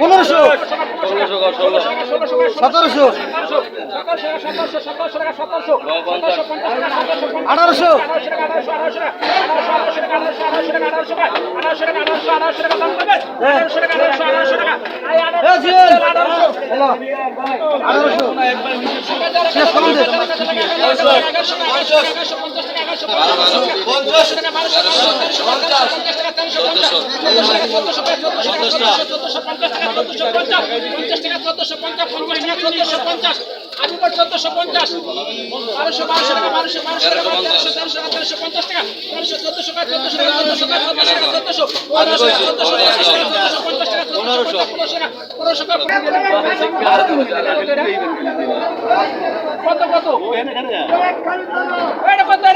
পনেরোশো। সতেরোশো। আঠারোশো। হ্যাঁ, পঞ্চাশ। কত কত? কত?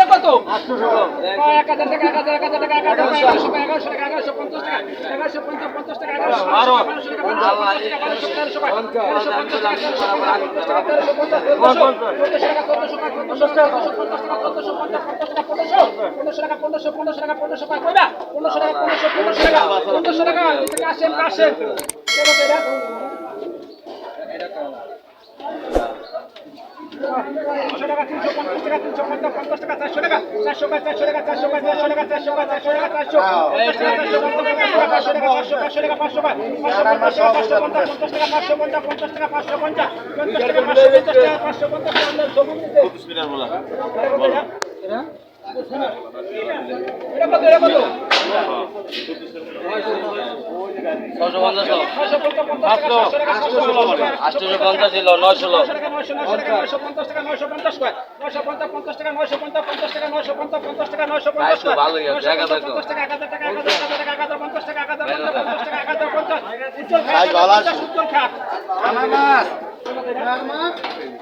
পনেরোশো টাকা পনেরোশো টাকা পঞ্চাশ টাকা পাঁচশো পঞ্চাশ ছশো পঞ্চাশ আটশো পঞ্চাশ ছিল নয়শো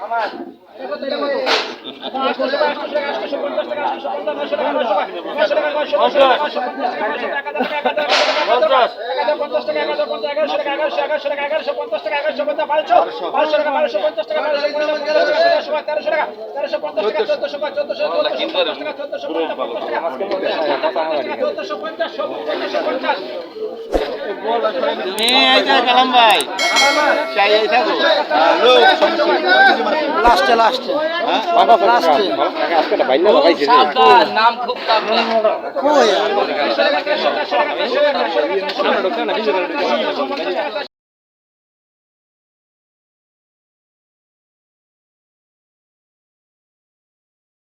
আমার তুমি এই যে কালাম ভাই চাই এই থাকো লাস্টে লাস্টে নাম খুব